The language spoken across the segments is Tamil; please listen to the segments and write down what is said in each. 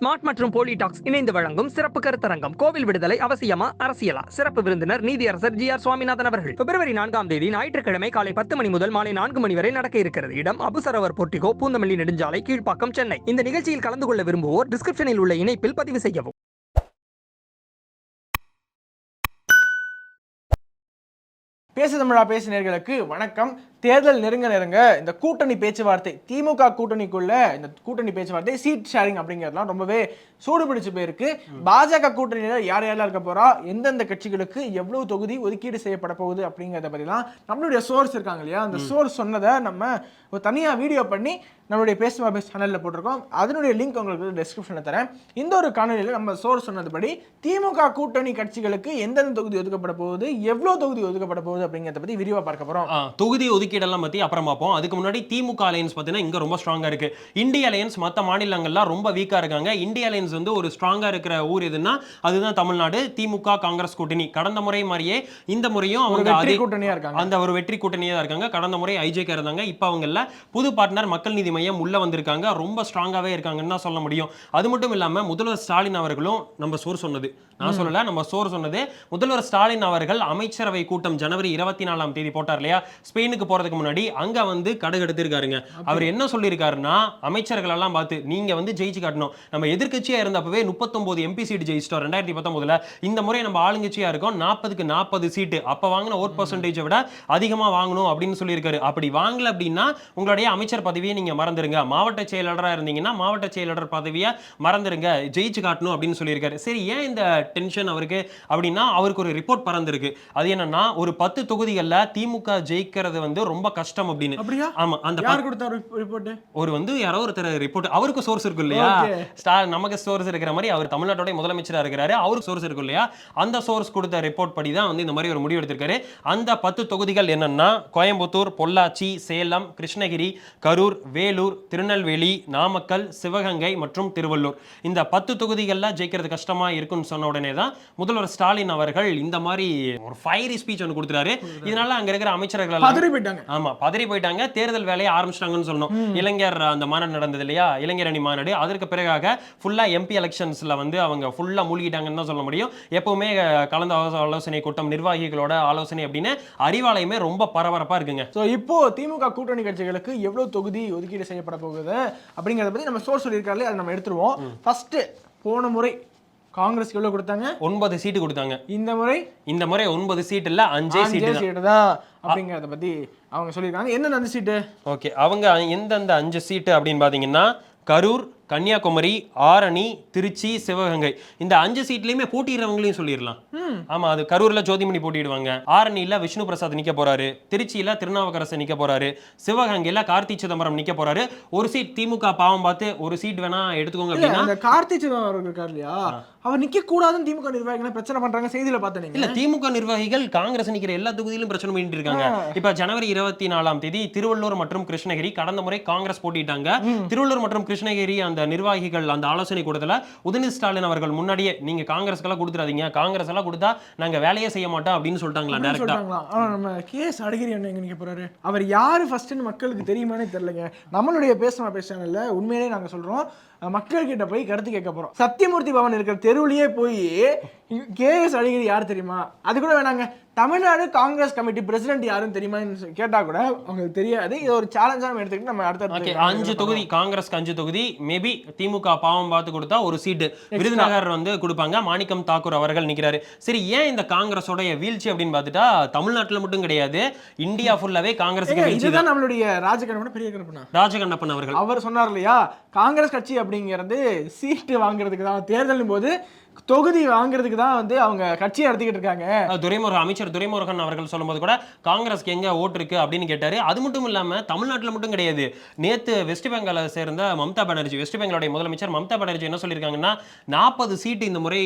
ஸ்மார்ட் மற்றும் போலிடாக்ஸ் இணைந்து வழங்கும் சிறப்பு கருத்தரங்கம். கோவில் விடுதலை அவசியமா? அரசியலா? சிறப்பு விருந்தினர் நீதியரசர் ஜி ஆர் சுவாமிநாதன் அவர்கள். பிப்ரவரி நான்காம் தேதி ஞாயிற்றுக்கிழமை காலை பத்து மணி முதல் மாலை நான்கு மணி வரை நடக்க இருக்கிறது. இடம் அபுசரவர் போட்டிகோ பூந்தமல்லி நெடுஞ்சாலை கீழ்ப்பாக்கம் சென்னை. இந்த நிகழ்ச்சியில் கலந்து கொள்ள விரும்புவோர் டிஸ்கிரிப்ஷனில் உள்ள இணைப்பில் பதிவு செய்யவும். பேசு தமிழா பேசினர்களுக்கு வணக்கம். தேர்தல் நெருங்க நெருங்க இந்த கூட்டணி பேச்சுவார்த்தை திமுக கூட்டணிக்குள்ள இந்த கூட்டணி பேச்சுவார்த்தை சீட் ஷேரிங் அப்படிங்கிறதுலாம் ரொம்பவே சூடு பிடிச்சு போயிருக்கு. பாஜக கூட்டணியில யார் யாரெல்லாம் இருக்க போறா எந்தெந்த கட்சிகளுக்கு எவ்வளவு தொகுதி ஒதுக்கீடு செய்யப்பட போகுது அப்படிங்கிறத பற்றிலாம் நம்மளுடைய சோர்ஸ் இருக்காங்க இல்லையா? அந்த சோர்ஸ் சொன்னதை நம்ம ஒரு தனியா வீடியோ பண்ணி நம்மளுடைய பேசுமா பேஸ் சேனல்ல போட்டிருக்கோம். அதனுடைய லிங்க் உங்களுக்கு டிஸ்கிரிப்ஷன்ல தரேன். இந்த ஒரு காணொலியில் நம்ம சோர்ஸ் சொன்னதுபடி திமுக கூட்டணி கட்சிகளுக்கு எந்தெந்த தொகுதி ஒதுக்கப்பட போகுது எவ்வளவு தொகுதி ஒதுக்கப்பட போகுது அப்படிங்கிறத பத்தி விரிவா பார்க்க போறோம். ஆ, தொகுதி ஒதுக்கீடெல்லாம் பத்தி அப்புறம் பார்ப்போம். அதுக்கு முன்னாடி திமுக அலையன்ஸ் பார்த்தீங்கன்னா இங்க ரொம்ப ஸ்ட்ராங்கா இருக்கு. இந்திய அலையன்ஸ் மற்ற மாநிலங்கள்லாம் ரொம்ப வீக்கா இருக்காங்க. இந்திய அலையன்ஸ் வந்து ஒரு ஸ்ட்ராங்கா இருக்கிற ஊர் எதுன்னா அதுதான் தமிழ்நாடு திமுக காங்கிரஸ் கூட்டணி. கடந்த முறை மாதிரியே இந்த முறையும் அவங்க அதே கூட்டணியா இருக்காங்க. அந்த ஒரு வெற்றி கூட்டணியா தான் இருக்காங்க. கடந்த முறை ஐஜேகே இருந்தாங்க. இப்போ அவங்க இல்ல. புது பார்ட்னர் மக்கள் நீதி மையம் உள்ள வந்திருக்காங்க. ரொம்ப ஸ்ட்ராங்காவே இருக்காங்கன்னு தான் சொல்ல முடியும். அது மட்டும் இல்லாம முதல்வர் ஸ்டாலின் அவர்களும் நம்ம சோர் சொன்னது. நான் சொல்லல நம்ம சோர் சொன்னது. முதல்வர் ஸ்டாலின் அவர்கள் அமைச்சரவை கூட்டம் ஜனவரி இருபத்தி நாலாம் தேதி போட்டார் இல்லையா? ஸ்பெயினுக்கு போறதுக்கு முன்னாடி அங்க வந்து கடுகெடுத்திருக்காருங்க அவர் என்ன சொல்லியிருக்காருன்னா அமைச்சர்கள் எல்லாம் பார்த்து நீங்க வந்து ஜெயிச்சு காட்டணும். நம்ம எதிர்க்கட்சியா இருந்தப்பவே முப்பத்தொன்பது எம்பி சீட் ஜெயிச்சிட்டோம் ரெண்டாயிரத்தி பத்தொன்பதுல இந்த முறை நம்ம ஆளுங்கட்சியா இருக்கோம். நாற்பதுக்கு நாற்பது சீட்டு அப்ப வாங்கின ஓட் பர்சன்டேஜை விட அதிகமா வாங்கணும் அப்படின்னு சொல்லியிருக்காரு. அப்படி வாங்கல அப்படின்னா உங்களுடைய அமைச்சர் பதவியை நீங்க மறந்துருங்க. மாவட்ட செயலாளரா இருந்தீங்கன்னா மாவட்ட செயலாளர் பதவியை மறந்துருங்க. ஜெயிச்சு காட்டணும் அப்படின்னு சொல்லியிருக்காரு. சரி ஏன் இந்த டென்ஷன் அவருக்கு? அப்படின்னா அவருக்கு ஒரு ரிப்போர்ட் பறந்திருக்கு. அது என்னன்னா ஒரு பத்து தொகுதிகள்ல திமுக ஜெயிக்கிறது வந்து ரொம்ப கஷ்டம் அப்படின்னு. அப்படியா? ஆமா அந்த யார் கொடுத்தா ரிப்போர்ட் ஒரு வந்து யாரோ ஒருத்தர் ரிப்போர்ட் அவருக்கு சோர்ஸ் இருக்கும் இல்லையா. ஸ்டார் நமக்கு சோர்ஸ் இருக்கிற மாதிரி அவர் தமிழ்நாட்டோட முதலமைச்சரா இருக்கிறாரு அவருக்கு சோர்ஸ் இருக்கும் இல்லையா? அந்த சோர்ஸ் கொடுத்த ரிப்போர்ட் படி தான் வந்து இந்த மாதிரி ஒரு முடிவு எடுத்திருக்காரு. அந்த பத்து தொகுதிகள் என்னன்னா கோயம்புத்தூர் பொள்ளாச்சி சேலம் கிருஷ்ணகிரி கரூர் வேலூர் திருநெல்வேலி நாமக்கல் சிவகங்கை மற்றும் திருவள்ளூர். இந்த பத்து தொகுதிகள்ல ஜெயிக்கிறது கஷ்டமா இருக்குன்னு சொன்ன உடனே தான் முதல்வர் ஸ்டாலின் அவர்கள் இந்த மாதிரி ஒரு ஃபயரி ஸ்பீச் ஒன்று கொடுத்துறாரு இதனால அங்க இருக்கிற அமைச்சர்கள் போயிட்டாங்க. ஆமா பதறி போயிட்டாங்க. தேர்தல் வேலையை ஆரம்பிச்சிட்டாங்கன்னு சொல்லணும். இளைஞர் அந்த மாநாடு நடந்தது இல்லையா? இளைஞர் அணி மாநாடு. அதற்கு பிறகாக ஃபுல்லா எம்பி எலெக்ஷன்ஸ்ல வந்து அவங்க ஃபுல்லா மூழ்கிட்டாங்கன்னு தான் சொல்ல முடியும். எப்பவுமே கலந்த ஆலோச- ஆலோசனை கூட்டம் நிர்வாகிகளோட ஆலோசனை அப்படின்னு அறிவாலயமே ரொம்ப பரபரப்பா இருக்குங்க. ஸோ இப்போ திமுக கூட்டணி கட்சிகளுக்கு எவ்வளவு தொகுதி ஒதுக்கீடு செய்யப்பட போகுது அப்படிங்கிறத பத்தி நம்ம சோர்ஸ் சொல்லியிருக்காரு அதை நம்ம எடுத்துருவோம். ஃபர்ஸ்ட் போன முறை காங்கிரஸ்க்கு எவ்வளவு கொடுத்தாங்க? ஒன்பது சீட்டு கொடுத்தாங்க. இந்த முறை? இந்த முறை ஒன்பது சீட் இல்ல அஞ்சே அஞ்சே சீட்டு தான் சீட்டு தான் அப்படிங்கிறத பத்தி அவங்க சொல்லியிருக்காங்க. என்னென்ன அந்த சீட்டு? ஓகே அவங்க எந்தெந்த அஞ்சு சீட்டு அப்படின்னு பார்த்தீங்கன்னா கரூர் கன்னியாகுமரி ஆரணி திருச்சி சிவகங்கை. இந்த அஞ்சு சீட்லயுமே போட்டிடுறவங்களையும் சொல்லிடலாம். ஆமா அது கரூர்ல ஜோதிமணி போட்டிடுவாங்க ஆரணியில விஷ்ணு பிரசாத் நிக்க போறாரு. திருச்சியில திருநாவுக்கரசு நிக்க போறாரு. சிவகங்கையில கார்த்தி சிதம்பரம் நிக்க போறாரு. ஒரு சீட் திமுக பாவம் பார்த்து ஒரு சீட் வேணா எடுத்துக்கோங்க அப்படின்னா கார்த்தி சிதம்பரம் இருக்கார் இல்லையா? அவர் நிக்க கூடாதுன்னு திமுக நிர்வாகிகள் பிரச்சனை பண்றாங்க செய்தியில பார்த்தேன் இல்ல திமுக நிர்வாகிகள் காங்கிரஸ் நிக்கிற எல்லா தொகுதியிலும் பிரச்சனை பண்ணிட்டு இருக்காங்க. இப்ப ஜனவரி இருபத்தி நாலாம் தேதி திருவள்ளூர் மற்றும் கிருஷ்ணகிரி கடந்த முறை காங்கிரஸ் போட்டிட்டாங்க திருவள்ளூர் மற்றும் கிருஷ்ணகிரி அந்த நிர்வாகிகள் அந்த ஆலோசனை கூட்டத்துல உதயநிதி ஸ்டாலின் அவர்கள் முன்னாடியே நீங்க காங்கிரஸ்க்கெல்லாம் கொடுத்துறாதீங்க. காங்கிரஸ் எல்லாம் கொடுத்தா நாங்க வேலையே செய்ய மாட்டோம் அப்படின்னு சொல்லிட்டாங்களா டேரக்டா சொல்றாங்களா? ஆனா நம்ம கேஸ் அழகிரி என்ன எங்க நிக்க போறாரு? அவர் யாரு ஃபர்ஸ்ட்னு மக்களுக்கு தெரியுமானே தெரியலங்க. நம்மளுடைய பேசுமா பேச சேனல்ல உண்மையிலேயே நாங்க சொல்றோம் மக்கள்கிட்ட போய் கருத்து கேட்க போறோம். சத்தியமூர்த்தி பவன் இருக்கிற தெருவுலயே போய் கே எஸ் அழகிரி யார் தெரியுமா? அது கூட வேணாங்க. தமிழ்நாடு காங்கிரஸ் கமிட்டி பிரசிடென்ட் யாருன்னு சொல்லி கேட்டா கூட அவங்களுக்கு தெரியாது. இது ஒரு சேலஞ்சா நம்ம எடுத்துக்கிட்டு நம்ம அடுத்த அஞ்சு தொகுதி காங்கிரஸ்க்கு அஞ்சு தொகுதி மேபி திமுக பாவம் பார்த்து கொடுத்தா ஒரு சீட்டு விருதுநகர் வந்து கொடுப்பாங்க. மாணிக்கம் தாக்கூர் அவர்கள் நிக்கிறாரு. சரி ஏன் இந்த காங்கிரஸோட வீழ்ச்சி அப்படின்னு பார்த்துட்டா தமிழ்நாட்டுல மட்டும் கிடையாது. இந்தியா ஃபுல்லாவே காங்கிரஸுக்கு இதுதான் நம்மளுடைய ராஜகணபன பெரிய கணபனா ராஜகண்ணப்பன் அவர்கள். அவர் சொன்னார் இல்லையா காங்கிரஸ் கட்சி அப்படிங்கிறது சீட்டு வாங்குறதுக்கு தான். தேர்தலின் போது தொகுதி வாங்குறதுக்கு தான் வந்து அவங்க கட்சி நடத்திக்கிட்டு இருக்காங்க. துரைமுருகன் அமைச்சர் துரைமுருகன் அவர்கள் சொல்லும்போது கூட காங்கிரஸ்க்கு எங்க ஓட்டு இருக்கு அப்படின்னு கேட்டாரு. அது மட்டும் இல்லாம தமிழ்நாட்டுல மட்டும் கிடையாது. நேத்து வெஸ்ட் பெங்காலை சேர்ந்த மம்தா பானர்ஜி வெஸ்ட் பெங்காலுடைய முதலமைச்சர் மம்தா பானர்ஜி என்ன சொல்லியிருக்காங்கன்னா நாற்பது சீட்டு இந்த முறை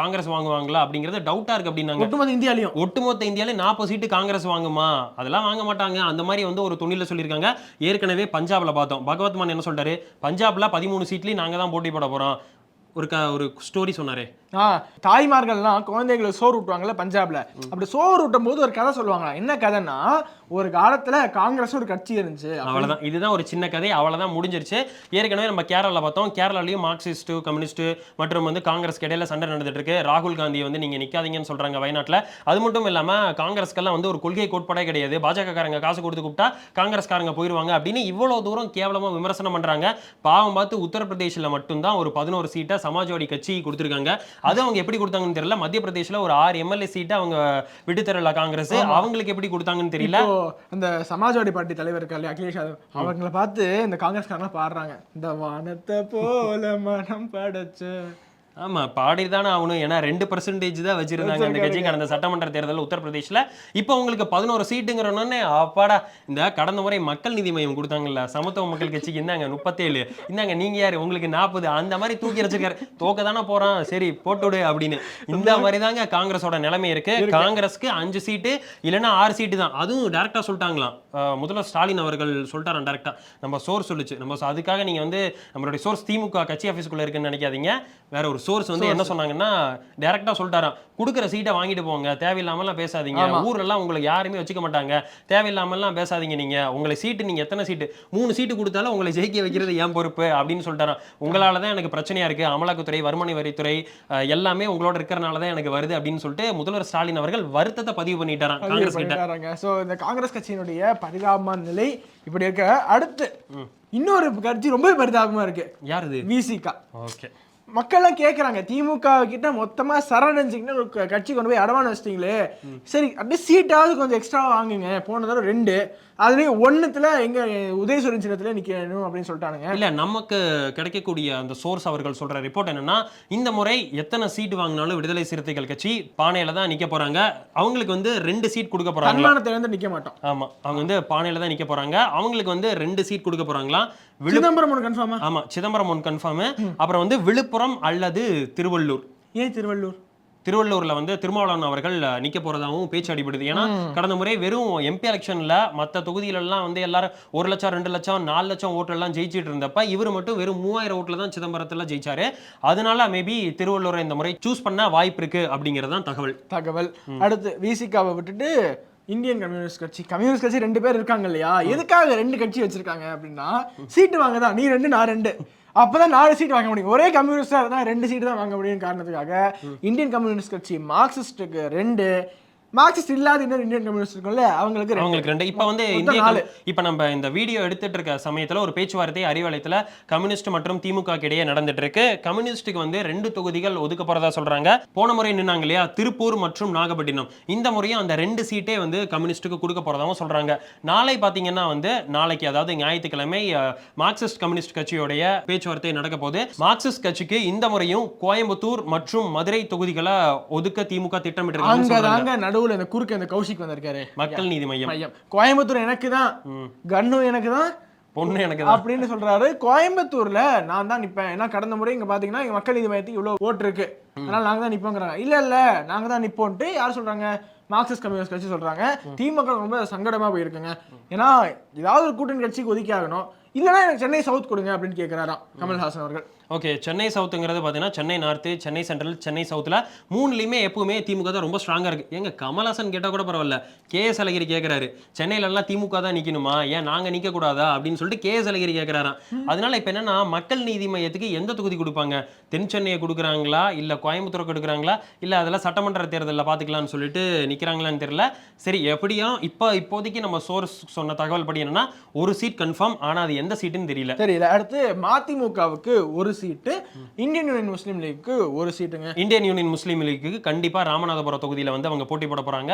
காங்கிரஸ் வாங்குவாங்களா அப்படிங்கிறது டவுட்டா இருக்கு அப்படின்னாங்க. ஒட்டுமொத்த இந்தியாலையும். ஒட்டுமொத்த இந்தியாவிலே நாற்பது சீட்டு காங்கிரஸ் வாங்குமா? அதெல்லாம் வாங்க மாட்டாங்க. அந்த மாதிரி வந்து ஒரு துணியில சொல்லியிருக்காங்க. ஏற்கனவே பஞ்சாப்ல பார்த்தோம். பகவத் மான் என்ன சொல்றாரு பஞ்சாப்ல பதிமூணு சீட்லயும் நாங்க தான் போட்டி போட போறோம். ஒரு க ஒரு ஸ்டோரி சொன்னாரே. ஆ தாய்மார்கள்லாம் குழந்தைகளை சோறு ஊட்டுவாங்கல்ல பஞ்சாப்ல. அப்படி சோறு ஊட்டும் போது ஒரு கதை சொல்லுவாங்க என்ன கதைன்னா ஒரு காலத்துல காங்கிரஸ் ஒரு கட்சி இருந்துச்சு. அவ்வளவுதான். இதுதான் ஒரு சின்ன கதை. அவ்வளவுதான் முடிஞ்சிருச்சு. ஏற்கனவே நம்ம கேரளால பார்த்தோம். கேரளாலையும் மார்க்சிஸ்ட் கம்யூனிஸ்ட் மற்றும் வந்து காங்கிரஸ்க்கு இடையில சண்டை நடந்துட்டு இருக்கு ராகுல் காந்தி வந்து நீங்க நிக்காதீங்கன்னு சொல்றாங்க வயநாட்டுல. அது மட்டும் இல்லாம காங்கிரஸ்க்கெல்லாம் வந்து ஒரு கொள்கை கோட்பாடே கிடையாது. பாஜக காரங்க காசு கொடுத்து கூப்பிட்டா காங்கிரஸ்காரங்க போயிருவாங்க அப்படின்னு இவ்வளவு தூரம் கேவலமா விமர்சனம் பண்றாங்க. பாவம் பார்த்து உத்தரப்பிரதேசில் மட்டும்தான் ஒரு பதினோரு சீட்டை சமாஜ்வாடி கட்சி கொடுத்துருக்காங்க. அது அவங்க எப்படி கொடுத்தாங்கன்னு தெரியல. மத்திய பிரதேஷ்ல ஒரு ஆறு எம்எல்ஏ சீட்டை அவங்க விட்டு தரல காங்கிரஸ் அவங்களுக்கு எப்படி கொடுத்தாங்கன்னு தெரியல. அந்த சமாஜ்வாடி பார்ட்டி தலைவர் இருக்காரு இல்லையா, அகிலேஷ் யாதவ் அவங்களை பார்த்து இந்த காங்கிரஸ்காரங்க பாடுறாங்க. இந்த வானத்தை போல மனம் படைச்ச ஆமா பாடிதானே ஆகணும். ஏன்னா ரெண்டு பர்சன்டேஜ் தான் வச்சிருந்தாங்க அந்த கட்சி கடந்த சட்டமன்ற தேர்தல் உத்தரப்பிரதேஷ்ல. இப்போ உங்களுக்கு பதினோரு சீட்டுங்கிறனே அப்பாடா இந்த கடந்த முறை மக்கள் நீதி மையம் கொடுத்தாங்கல்ல சமத்துவ மக்கள் கட்சிக்கு இந்தாங்க முப்பத்தேழு. இந்தாங்க நீங்க யாரு? உங்களுக்கு நாற்பது அந்த மாதிரி தூக்கி வச்சிருக்காரு தோக்க தானே போறான். சரி போட்டுடு அப்படின்னு. இந்த மாதிரி தாங்க காங்கிரஸோட நிலைமை இருக்கு. காங்கிரஸ்க்கு அஞ்சு சீட்டு இல்லைன்னா ஆறு சீட்டு தான். அதுவும் டேரக்டா சொல்லிட்டாங்களாம். முதல்வர் ஸ்டாலின் அவர்கள் சொல்லிட்டாராம் டேரக்டா நம்ம சோர்ஸ் சொல்லுச்சு. நம்ம அதுக்காக நீங்க வந்து நம்மளுடைய சோர்ஸ் திமுக கட்சி ஆஃபீஸ்க்குள்ள இருக்குன்னு நினைக்காதீங்க. வேற ஒரு சோர்ஸ் வந்து என்ன சொன்னாங்கன்னா டைரக்டா சொல்லிட்டாராம். கொடுக்குற சீட்டை வாங்கிட்டு போங்க. தேவையில்லாமலாம் பேசாதீங்க. ஊர்ல எல்லாம் உங்களுக்கு யாருமே வச்சுக்க மாட்டாங்க. தேவையில்லாமலாம் பேசாதீங்க நீங்க. உங்களை சீட்டு நீங்க எத்தனை சீட்டு மூணு சீட்டு கொடுத்தாலும் உங்களை ஜெயிக்க வைக்கிறது ஏன் பொறுப்பு அப்படின்னு சொல்லிட்டாராம். உங்களால தான் எனக்கு பிரச்சனையா இருக்கு. அமலாக்கத்துறை வருமான வரித்துறை எல்லாமே உங்களோட இருக்கிறனால தான் எனக்கு வருது அப்படின்னு சொல்லிட்டு முதல்வர் ஸ்டாலின் அவர்கள் வருத்தத்தை பதிவு பண்ணிட்டாராம் காங்கிரஸ் கிட்ட. ஸோ இந்த காங்கிரஸ் கட்சியினுடைய பரிதாபமான நிலை இப்படி இருக்க. அடுத்து இன்னொரு கட்சி ரொம்ப பரிதாபமா இருக்கு. யார் இது? விசிகா ஓகே. மக்கள்லாம் கேக்குறாங்க திமுக கிட்ட மொத்தமா சரணடைஞ்சிங்கன்னா ஒரு கட்சி கொண்டு போய் அடமான வச்சிட்டீங்களே. சரி அப்படியே சீட்டாவது கொஞ்சம் எக்ஸ்ட்ரா வாங்குங்க. போன தடவை ரெண்டு. அதுலயும் ஒண்ணுத்துல எங்க உதயசூரன் சின்னத்துல நிக்கணும் அப்படின்னு சொல்லிட்டானுங்க. இல்ல நமக்கு கிடைக்கக்கூடிய அந்த சோர்ஸ் அவர்கள் சொல்ற ரிப்போர்ட் என்னன்னா இந்த முறை எத்தனை சீட் வாங்கினாலும் விடுதலை சிறுத்தைகள் கட்சி பானையில தான் நிக்க போறாங்க. அவங்களுக்கு வந்து ரெண்டு சீட் கொடுக்க போறாங்க தன்மானத்தை இழந்து நிக்க மாட்டோம். ஆமா அவங்க வந்து பானையில தான் நிக்க போறாங்க. அவங்களுக்கு வந்து ரெண்டு சீட் கொடுக்க போறாங்களாம் விழு சிதம்பரம் ஒன்று கன்ஃபார்மா ஆமா சிதம்பரம் ஒன் கன்ஃபார்ம் அப்புறம் வந்து விழுப்புரம் அல்லது திருவள்ளூர். ஏன் திருவள்ளூர்? திருவள்ளூர்ல வந்து திருமாவளவன் அவர்கள் நிக்க போறதாகவும் பேச்சு அடிபடுது. ஏன்னா கடந்த முறை வெறும் எம்பி எலெக்ஷன்ல மத்த தொகுதியில எல்லாம் வந்து எல்லாரும் ஒரு லட்சம் ரெண்டு லட்சம் நாலு லட்சம் ஓட்டு எல்லாம் ஜெயிச்சிட்டு இருந்தப்ப இவர் மட்டும் வெறும் மூவாயிரம் ஓட்டுல தான் சிதம்பரத்துல ஜெயிச்சாரு. அதனால மேபி திருவள்ளூரை இந்த முறை சூஸ் பண்ண வாய்ப்பு இருக்கு அப்படிங்கிறது தான் தகவல். தகவல். அடுத்து விசிகாவை விட்டுட்டு இந்தியன் கம்யூனிஸ்ட் கட்சி கம்யூனிஸ்ட் கட்சி ரெண்டு பேர் இருக்காங்க இல்லையா? எதுக்காக ரெண்டு கட்சி வச்சிருக்காங்க அப்படின்னா சீட்டு வாங்க தான் நீ ரெண்டு நான் ரெண்டு. அப்பதான் நாலு சீட் வாங்க முடியும். ஒரே கம்யூனிஸ்டா இருந்தா ரெண்டு சீட் தான் வாங்க முடியும் காரணத்துக்காக இந்தியன் கம்யூனிஸ்ட் கட்சி மார்க்சிஸ்டுக்கு ரெண்டு மார்க்சிஸ்ட் இல்லாத இன்னொரு இந்தியன் கம்யூனிஸ்ட் இருக்கும்ல அவங்களுக்கு. அவங்களுக்கு ரெண்டு. இப்ப வந்து இந்திய இப்ப நம்ம இந்த வீடியோ எடுத்துட்டு இருக்க சமயத்துல ஒரு பேச்சுவார்த்தை அறிவாலயத்துல கம்யூனிஸ்ட் மற்றும் திமுக இடையே நடந்துட்டு இருக்கு. கம்யூனிஸ்டுக்கு வந்து ரெண்டு தொகுதிகள் ஒதுக்க போறதா சொல்றாங்க. போன முறை நின்னாங்க இல்லையா? திருப்பூர் மற்றும் நாகப்பட்டினம். இந்த முறையும் அந்த ரெண்டு சீட்டே வந்து கம்யூனிஸ்டுக்கு கொடுக்க போறதாவும் சொல்றாங்க. நாளை பாத்தீங்கன்னா வந்து நாளைக்கு அதாவது ஞாயிற்றுக்கிழமை மார்க்சிஸ்ட் கம்யூனிஸ்ட் கட்சியோடைய பேச்சுவார்த்தை நடக்க போகுது. மார்க்சிஸ்ட் கட்சிக்கு இந்த முறையும் கோயம்புத்தூர் மற்றும் மதுரை தொகுதிகளை ஒதுக்க திமுக திட்டமிட்டு அங்கதாங்க நடுவுல இந்த குறுக்க இந்த கௌஷிக் வந்திருக்காரு. மக்கள் நீதி மையம். மையம். கோயம்புத்தூர் எனக்கு தான் கன்னு எனக்கு தான் பொண்ணு எனக்கு தான். அப்படின்னு சொல்றாரு. கோயம்புத்தூர்ல நான் தான் நிப்பேன். ஏன்னா கடந்த முறை இங்க பாத்தீங்கன்னா இங்க மக்கள் நீதி மையத்துக்கு இவ்வளவு ஓட்டு இருக்கு. அதனால நாங்க தான் நிப்போங்கிறாங்க. இல்ல இல்ல நாங்க தான் நிப்போன்ட்டு யார் சொல்றாங்க? மார்க்சிஸ்ட் கம்யூனிஸ்ட் கட்சி சொல்றாங்க. திமுக ரொம்ப சங்கடமா போயிருக்குங்க. ஏன்னா ஏதாவது ஒரு கூட்டணி கட்சிக்கு ஒதுக்கி ஆகணும். இல்லைன்னா எனக்கு சென்னை சவுத் கொடுங்க அப்படின்னு கேட்கிறாராம் கமல்ஹாசன் அவர்கள். ஓகே சென்னை சவுத்துங்கிறது பார்த்தீங்கன்னா சென்னை நார்த்து சென்னை சென்ட்ரல் சென்னை சவுத்தில் மூணுலையுமே எப்பவுமே திமுக தான் ரொம்ப ஸ்ட்ராங்காக இருக்கு. ஏங்க கமல்ஹாசன் கேட்டால் கூட பரவாயில்ல. கே எஸ் அழகிரி கேட்குறாரு சென்னையிலலாம் திமுக தான் நிற்கணுமா ஏன் நாங்கள் நிற்க கூடாதா? அப்படின்னு சொல்லிட்டு கே எஸ் அழகிரி கேட்குறாராம் அதனால இப்போ என்னன்னா மக்கள் நீதி மையத்துக்கு எந்த தொகுதி கொடுப்பாங்க? தென் சென்னையை கொடுக்குறாங்களா? இல்லை கோயம்புத்தூரை கொடுக்குறாங்களா? இல்லை அதெல்லாம் சட்டமன்ற தேர்தலில் பார்த்துக்கலாம்னு சொல்லிட்டு நிற்கிறாங்களான்னு தெரியல. சரி எப்படியும் இப்போ இப்போதைக்கு நம்ம சோர்ஸ் சொன்ன தகவல் படி என்னன்னா ஒரு சீட் கன்ஃபார்ம் ஆனால் அது எந்த சீட்டுன்னு தெரியல. தெரியல. அடுத்து மதிமுகவுக்கு ஒரு seat Indian Union Muslim leak ஒரு சீட்டுங்க. இந்தியன் யூனியன் முஸ்லீம் லீக்கு கண்டிப்பா ராமநாதபுரம் தொகுதியில வந்து அவங்க போட்டி போட போறாங்க.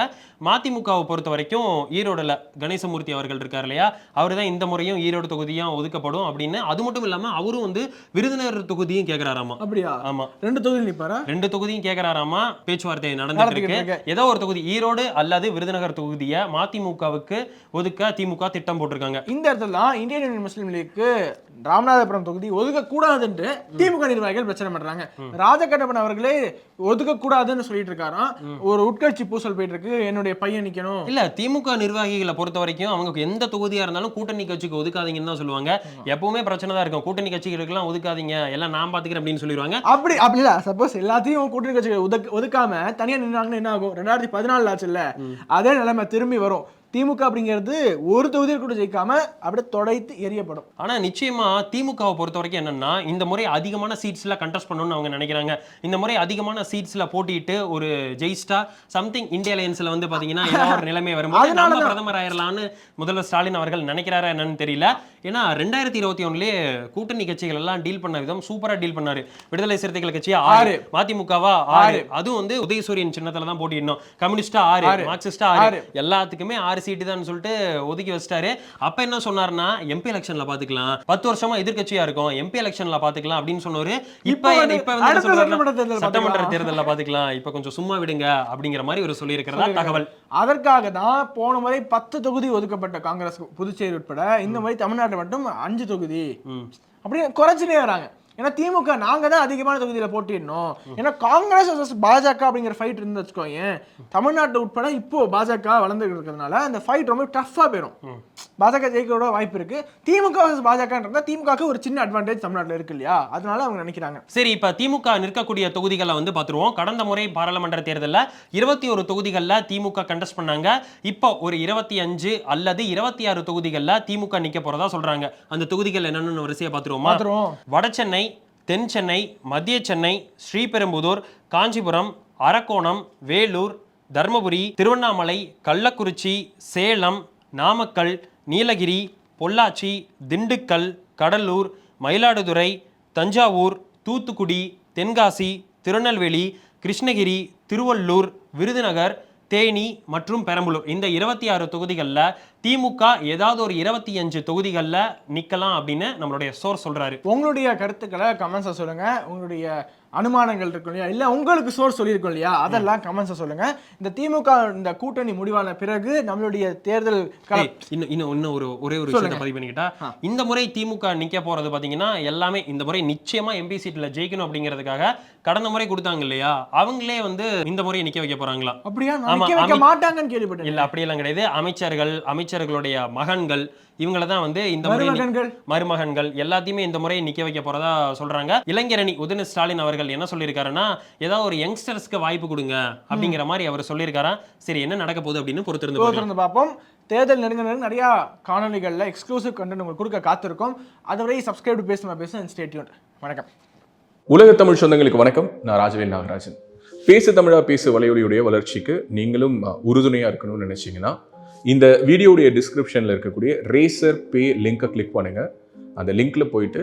மதிமுகவை பொறுத்த வரைக்கும் ஈரோடுல கணேசமூர்த்தி அவர்கள் இருக்கார் இல்லையா? அவர் தான் இந்த முறையும் ஈரோடு தொகுதியும் ஒதுக்கப்படும் அப்படின்னு. அது மட்டும் இல்லாம அவரும் வந்து விருதுநகர் தொகுதியும் கேட்கிறாராமா அப்படியா? ஆமா. ரெண்டு தொகுதியில் நிப்பாரா? ரெண்டு தொகுதியும் கேட்கிறாராமா பேச்சுவார்த்தை நடந்துட்டு இருக்கு. ஏதோ ஒரு தொகுதி ஈரோடு அல்லது விருதுநகர் தொகுதியை மதிமுகவுக்கு ஒதுக்க திமுக திட்டம் போட்டிருக்காங்க. இந்த இடத்துல தான் Indian Union Muslim leak Ramanathapuram தொகுதி ஒதுக்க கூடாதுன்ட்டு திமுக நிர்வாகிகள் பிரச்சனை பண்றாங்க. ராஜகட்டப்பன் அவர்களே ஒதுக்க கூடாதுன்னு சொல்லிட்டு இருக்காராம் ஒரு உட்கட்சி பூசல் போயிட்டு இருக்கு என்னுடைய பையன் நிக்கணும். இல்ல திமுக நிர்வாகிகளை பொறுத்த வரைக்கும் அவங்க எந்த தொகுதியா இருந்தாலும் கூட்டணி கட்சிக்கு ஒதுக்காதீங்கன்னு தான் சொல்லுவாங்க. எப்பவுமே பிரச்சனை தான் இருக்கும். கூட்டணி கட்சிகளுக்கெல்லாம் ஒதுக்காதீங்க எல்லாம் நான் பாத்துக்கிறேன் அப்படின்னு சொல்லிடுவாங்க. அப்படி அப்படி இல்ல. சப்போஸ் எல்லாத்தையும் கூட்டணி கட்சிகள் ஒதுக்க ஒதுக்காம தனியா நின்னாங்கன்னு என்ன ஆகும்? ரெண்டாயிரத்தி பதினாலு ஆச்சுல்ல. அதே நிலைமை திரும்பி வரும். திமுக அப்படிங்கிறது ஒரு தொகுதியில் கூட ஜெயிக்காம அப்படியே தொடைத்து எரியப்படும் ஆனா நிச்சயமா திமுகவை பொறுத்த வரைக்கும் என்னன்னா இந்த முறை அதிகமான சீட்ஸ்ல கண்டெஸ்ட் பண்ணணும்னு அவங்க நினைக்கிறாங்க இந்த முறை அதிகமான சீட்ஸ்ல போட்டிட்டு ஒரு ஜெயிஸ்டா சம்திங் இந்திய அலையன்ஸ்ல வந்து பாத்தீங்கன்னா ஒரு நிலைமை வரும்போது நம்ம. பிரதமர் ஆயிரலாம்னு முதல்வர் ஸ்டாலின் அவர்கள் நினைக்கிறாரா என்னன்னு தெரியல ஏன்னா ரெண்டாயிரத்தி இருபத்தி ஒண்ணுலயே கூட்டணி கட்சிகள் எல்லாம் டீல் பண்ண விதம் சூப்பரா டீல் பண்ணாரு விடுதலை சிறுத்தைகள் கட்சி ஆறு. மதிமுகவா ஆறு அதுவும் வந்து உதயசூரியன் சின்னத்துல தான் போட்டிடணும் கம்யூனிஸ்டா ஆறு. மார்க்சிஸ்டா ஆறு. எல்லாத்துக்குமே ஆறு சீட்டு தான் சொல்லிட்டு ஒதுக்கி வச்சிட்டாரு. அப்ப என்ன சொன்னாருன்னா எம்பி எலெக்ஷன்ல பாத்துக்கலாம். பத்து வருஷமா எதிர்க்கட்சியா இருக்கும். எம்பி எலெக்ஷன்ல பாத்துக்கலாம் அப்படின்னு சொன்னவரு. இப்ப இப்ப வந்து சட்டமன்ற தேர்தல்ல பாத்துக்கலாம். இப்ப கொஞ்சம் சும்மா விடுங்க அப்படிங்கிற மாதிரி ஒரு சொல்லி இருக்கிறதா தகவல். அதற்காக தான் போன முறை பத்து தொகுதி ஒதுக்கப்பட்ட காங்கிரஸ் புதுச்சேரி உட்பட இந்த முறை தமிழ்நாட்டில் மட்டும் அஞ்சு தொகுதி. அப்படியே குறைச்சிட்டே வராங்க. ஏன்னா திமுக நாங்க தான் அதிகமான தொகுதியில போட்டிடணும் ஏன்னா காங்கிரஸ் versus பாஜக அப்படிங்கிற ஃபைட் இருந்து வச்சுக்கோங்க தமிழ்நாட்டு உட்பட இப்போ பாஜக வளர்ந்துட்டு இருக்கிறதுனால அந்த ஃபைட் ரொம்ப டஃப்பா போயிடும். பாஜக ஜெயிக்கிறோட வாய்ப்பு இருக்கு. திமுக versus பாஜகன்றதா திமுகவுக்கு ஒரு சின்ன அட்வான்டேஜ் தமிழ்நாட்டுல இருக்கு இல்லையா? அதனால அவங்க நினைக்கிறாங்க. சரி இப்ப திமுக நிற்கக்கூடிய தொகுதிகளை வந்து பாத்துருவோம் கடந்த முறை பாராளுமன்ற தேர்தல்ல இருபத்தி ஒரு தொகுதிகள்ல திமுக கண்டெஸ்ட் பண்ணாங்க. இப்போ ஒரு இருபத்தி அஞ்சு அல்லது இருபத்தி ஆறு தொகுதிகள்ல திமுக நிக்க போறதா சொல்றாங்க. அந்த தொகுதிகள் என்னன்னு வரிசையா பாத்துருவோமா பாத்துருவோம் வட சென்னை தென் சென்னை மத்திய சென்னை ஸ்ரீபெரும்புதூர் காஞ்சிபுரம் அரக்கோணம் வேலூர் தருமபுரி திருவண்ணாமலை கள்ளக்குறிச்சி சேலம் நாமக்கல் நீலகிரி பொள்ளாச்சி திண்டுக்கல் கடலூர் மயிலாடுதுறை தஞ்சாவூர் தூத்துக்குடி தென்காசி திருநெல்வேலி கிருஷ்ணகிரி திருவள்ளூர் விருதுநகர் தேனி மற்றும் பெரம்பலூர். இந்த இருபத்தி ஆறு தொகுதிகளில் திமுக ஏதாவது ஒரு இருபத்தி அஞ்சு தொகுதிகளில் நிற்கலாம் அப்படின்னு நம்மளுடைய சோர் சொல்கிறாரு உங்களுடைய கருத்துக்களை கமெண்ட்ஸை சொல்லுங்கள் உங்களுடைய அனுமானங்கள் இருக்கும் இல்லையா? இல்ல உங்களுக்கு சோர்ஸ் சொல்லியிருக்கோம் இல்லையா? அதெல்லாம் கமெண்ட்ஸை சொல்லுங்க. இந்த திமுக இந்த கூட்டணி முடிவான பிறகு நம்மளுடைய தேர்தல் இன்னும் இன்னும் இன்னும் ஒரு ஒரே ஒரு விஷயத்தை பதிவு பண்ணிக்கிட்டா இந்த முறை திமுக நிக்க போறது பாத்தீங்கன்னா எல்லாமே இந்த முறை நிச்சயமா எம்பி சீட்ல ஜெயிக்கணும் அப்படிங்கிறதுக்காக கடந்த முறை கொடுத்தாங்க இல்லையா? அவங்களே வந்து இந்த முறை நிக்க வைக்க போறாங்களா? அப்படியா? வைக்க மாட்டாங்கன்னு கேள்விப்பட்டேன். இல்ல அப்படியெல்லாம் கிடையாது. அமைச்சர்கள் அமைச்சர்களுடைய மகன்கள் இவங்கள தான் வந்து இந்த முறை மருமகன்கள். எல்லாத்தையுமே இந்த முறை நிக்க வைக்க போறதா சொல்றாங்க. இளைஞரணி உதயநிதி ஸ்டாலின் அவர்கள் என்ன சொல்லியிருக்காருன்னா ஏதாவது ஒரு யங்ஸ்டர்ஸ்க்கு வாய்ப்பு கொடுங்க அப்படிங்கிற மாதிரி அவர் சொல்லியிருக்காராம் சரி என்ன நடக்க போகுது அப்படின்னு பொறுத்திருந்து. திறந்து பார்ப்போம். தேர்தல் நெருங்க நெருங்க நிறைய காணொலிகள்ல எக்ஸ்க்ளூசிவ் கண்டென்ட் உங்களுக்கு கொடுக்க காத்திருக்கோம். அதுவரை சப்ஸ்கிரைப் பேசுமா பேச ஸ்டேட்யூன் வணக்கம். உலக தமிழ் சொந்தங்களுக்கு வணக்கம். நான் ராஜவேல் நாகராஜன். பேசு தமிழா பேசு வலையொலியுடைய வளர்ச்சிக்கு நீங்களும் அஹ், உறுதுணையா இருக்கணும்னு நினைச்சீங்கன்னா இந்த வீடியோடைய டிஸ்கிரிப்ஷன்ல இருக்கக்கூடிய ரேசர் பே லிங்கை கிளிக் பண்ணுங்க. அந்த லிங்க்ல போயிட்டு